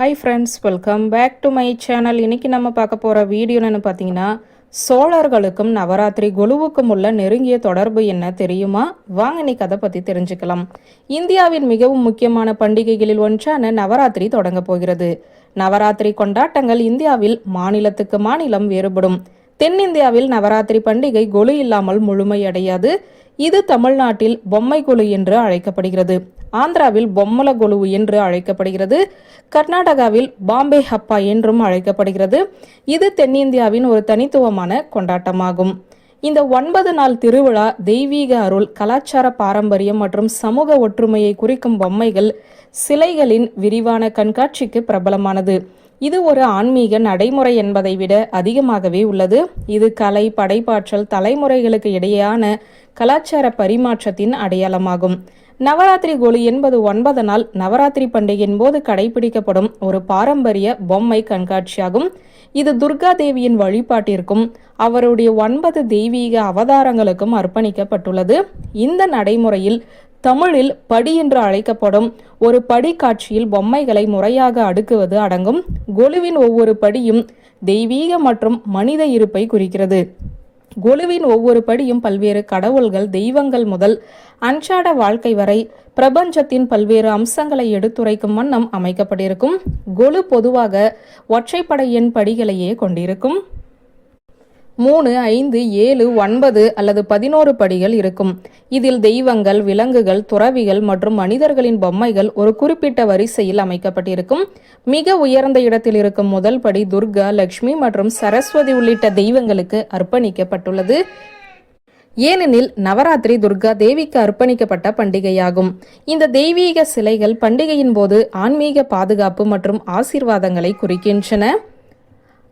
Hi friends welcome back to my channel இன்றைக்கி நம்ம பார்க்க போகிற வீடியோ பார்த்தீங்கன்னா சோழர்களுக்கும் நவராத்திரி குழுவுக்கும் உள்ள நெருங்கிய தொடர்பு என்ன தெரியுமா? வாங்க இன்னைக்கு அதை பற்றி தெரிஞ்சுக்கலாம். இந்தியாவின் மிகவும் முக்கியமான பண்டிகைகளில் ஒன்றான நவராத்திரி தொடங்க போகிறது. நவராத்திரி கொண்டாட்டங்கள் இந்தியாவில் மாநிலத்துக்கு மாநிலம் வேறுபடும். தென்னிந்தியாவில் நவராத்திரி பண்டிகை கொலு இல்லாமல் முழுமையடையாது. இது தமிழ்நாட்டில் பொம்மை கொலு என்று அழைக்கப்படுகிறது. ஆந்திராவில் பொம்மல கொலு என்று அழைக்கப்படுகிறது. கர்நாடகாவில் பாம்பே ஹப்பா என்றும் அழைக்கப்படுகிறது. இது தென்னிந்தியாவின் ஒரு தனித்துவமான கொண்டாட்டமாகும். இந்த ஒன்பது நாள் திருவிழா தெய்வீக அருள் கலாச்சார பாரம்பரியம் மற்றும் சமூக ஒற்றுமையை குறிக்கும் பொம்மைகள் சிலைகளின் விரிவான கண்காட்சிக்கு பிரபலமானது. இது ஒரு ஆன்மீக நடைமுறை என்பதை விட அதிகமாகவே உள்ளது. இது கலை படைப்பாற்றல் தலைமுறைகளுக்கு இடையேயான கலாச்சார பரிமாற்றத்தின் அடையாளமாகும். நவராத்திரி கோலி என்பது ஒன்பது நாள் நவராத்திரி பண்டிகையின் போது கடைபிடிக்கப்படும் ஒரு பாரம்பரிய பொம்மை கண்காட்சியாகும். இது துர்கா தேவியின் வழிபாட்டிற்கும் அவருடைய ஒன்பது தெய்வீக அவதாரங்களுக்கும் அர்ப்பணிக்கப்பட்டுள்ளது. இந்த நடைமுறையில் தமிழில் படி என்று அழைக்கப்படும் ஒரு படி காட்சியில் பொம்மைகளை முறையாக அடுக்குவது அடங்கும். கொலுவின் ஒவ்வொரு படியும் தெய்வீக மற்றும் மனித இருப்பை குறிக்கிறது. கொலுவின் ஒவ்வொரு படியும் பல்வேறு கடவுள்கள் தெய்வங்கள் முதல் அன்றாட வாழ்க்கை வரை பிரபஞ்சத்தின் பல்வேறு அம்சங்களை எடுத்துரைக்கும் வண்ணம் அமைக்கப்பட்டிருக்கும். கொலு பொதுவாக ஒற்றைப்படை எண் படிகளையே கொண்டிருக்கும். மூணு ஐந்து ஏழு ஒன்பது அல்லது பதினோரு படிகள் இருக்கும். இதில் தெய்வங்கள் விலங்குகள் துறவிகள் மற்றும் மனிதர்களின் பொம்மைகள் ஒரு குறிப்பிட்ட வரிசையில் அமைக்கப்பட்டிருக்கும். மிக உயர்ந்த இடத்தில் இருக்கும் முதல் படி துர்கா லக்ஷ்மி மற்றும் சரஸ்வதி உள்ளிட்ட தெய்வங்களுக்கு அர்ப்பணிக்கப்பட்டுள்ளது. ஏனெனில் நவராத்திரி துர்கா தேவிக்கு அர்ப்பணிக்கப்பட்ட பண்டிகையாகும். இந்த தெய்வீக சிலைகள் பண்டிகையின் போது ஆன்மீக பாதுகாப்பு மற்றும் ஆசீர்வாதங்களை குறிக்கின்றன.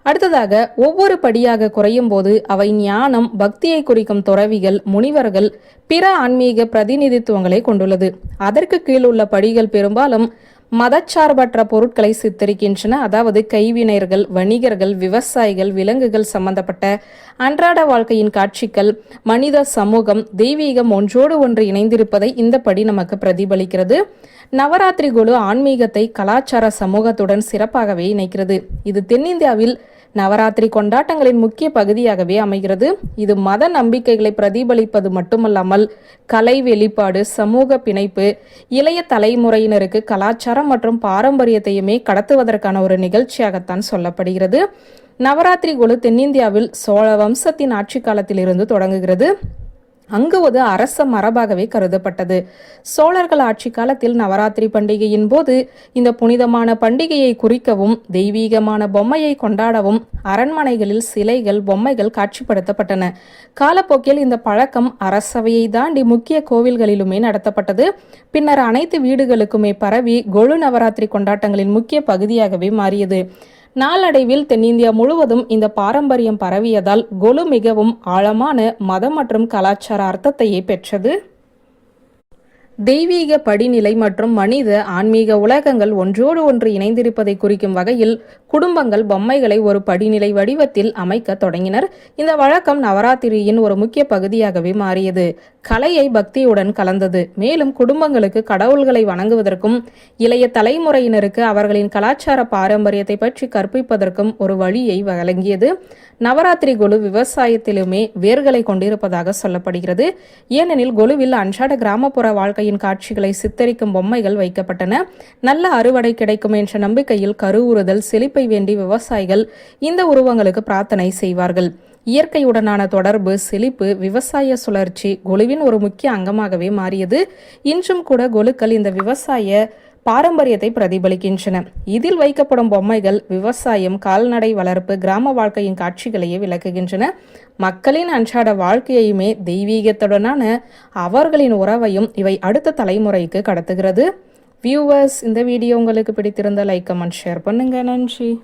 அடுத்ததாக ஒவ்வொரு படியாக குறையும் போது அவை ஞானம் பக்தியை குறிக்கும் துறவிகள் முனிவர்கள் பிற ஆன்மீக பிரதிநிதித்துவங்களை கொண்டுள்ளது. அதற்கு கீழ் உள்ள படிகள் பெரும்பாலும் மதச்சார்பற்ற பொருட்களை சித்தரிக்கின்றன. அதாவது கைவினைர்கள் வணிகர்கள் விவசாயிகள் விலங்குகள் சம்பந்தப்பட்ட அன்றாட வாழ்க்கையின் காட்சிகள் மனித சமூகம் தெய்வீகம் ஒன்றோடு ஒன்று இணைந்திருப்பதை இந்த படி நமக்கு பிரதிபலிக்கிறது. நவராத்திரி குழு ஆன்மீகத்தை கலாச்சார சமூகத்துடன் சிறப்பாகவே இணைக்கிறது. இது தென்னிந்தியாவில் நவராத்திரி கொண்டாட்டங்களின் முக்கிய பகுதியாகவே அமைகிறது. இது மத நம்பிக்கைகளை பிரதிபலிப்பது மட்டுமல்லாமல் கலை வெளிப்பாடு சமூக பிணைப்பு இளைய தலைமுறையினருக்கு கலாச்சாரம் மற்றும் பாரம்பரியத்தையுமே கடத்துவதற்கான ஒரு நிகழ்ச்சியாகத்தான் சொல்லப்படுகிறது. நவராத்திரி குழு தென்னிந்தியாவில் சோழ வம்சத்தின் ஆட்சி காலத்திலிருந்து தொடங்குகிறது. அங்கு ஒரு அரச மரபாகவே கருதப்பட்டது. சோழர்கள் ஆட்சி காலத்தில் நவராத்திரி பண்டிகையின் போது இந்த புனிதமான பண்டிகையை குறிக்கவும் தெய்வீகமான பொம்மையை கொண்டாடவும் அரண்மனைகளில் சிலைகள் பொம்மைகள் காட்சிப்படுத்தப்பட்டன. காலப்போக்கில் இந்த பழக்கம் அரசவையை தாண்டி முக்கிய கோவில்களிலுமே நடத்தப்பட்டது. பின்னர் அனைத்து வீடுகளுக்குமே பரவி கொழு நவராத்திரி கொண்டாட்டங்களின் முக்கிய பகுதியாகவே மாறியது. நாளடைவில் தென்னிந்தியா முழுவதும் இந்த பாரம்பரியம் பரவியதால் கொலு மிகவும் ஆழமான மதம் மற்றும் கலாச்சார அர்த்தத்தையே பெற்றது. தெய்வீக படிநிலை மற்றும் மனித ஆன்மீக உலகங்கள் ஒன்றோடு ஒன்று இணைந்திருப்பதை குறிக்கும் வகையில் குடும்பங்கள் பொம்மைகளை ஒரு படிநிலை வடிவத்தில் அமைக்க தொடங்கினர். இந்த வழக்கம் நவராத்திரியின் ஒரு முக்கிய பகுதியாகவே மாறியது. கலையை பக்தியுடன் கலந்தது. மேலும் குடும்பங்களுக்கு கடவுள்களை வணங்குவதற்கும் இளைய தலைமுறையினருக்கு அவர்களின் கலாச்சார பாரம்பரியத்தை பற்றி கற்பிப்பதற்கும் ஒரு வழியை வழங்கியது. நவராத்திரி குழு விவசாயத்திலுமே வேர்களை கொண்டிருப்பதாக சொல்லப்படுகிறது. ஏனெனில் குழுவில் அன்றாட கிராமப்புற வாழ்க்கையின் காட்சிகளை சித்தரிக்கும் பொம்மைகள் வைக்கப்பட்டன. நல்ல அறுவடை கிடைக்கும் என்ற நம்பிக்கையில் கருவுறுதல் செழிப்பை வேண்டி விவசாயிகள் இந்த உருவங்களுக்கு பிரார்த்தனை செய்வார்கள். இயற்கையுடனான தொடர்பு செழிப்பு விவசாய சுழற்சி கொலுவின் ஒரு முக்கிய அங்கமாகவே மாறியது. இன்றும் கூட கொலுக்கள் இந்த விவசாய பாரம்பரியத்தை பிரதிபலிக்கின்றன. இதில் வைக்கப்படும் பொம்மைகள் விவசாயம் கால்நடை வளர்ப்பு கிராம வாழ்க்கையின் காட்சிகளையே விளக்குகின்றன. மக்களின் அன்றாட வாழ்க்கையுமே தெய்வீகத்துடனான அவர்களின் உறவையும் இவை அடுத்த தலைமுறைக்கு கடத்துகிறது. வியூவர்ஸ் இந்த வீடியோ உங்களுக்கு பிடித்திருந்த லைக் கமெண்ட் ஷேர் பண்ணுங்க. நன்றி.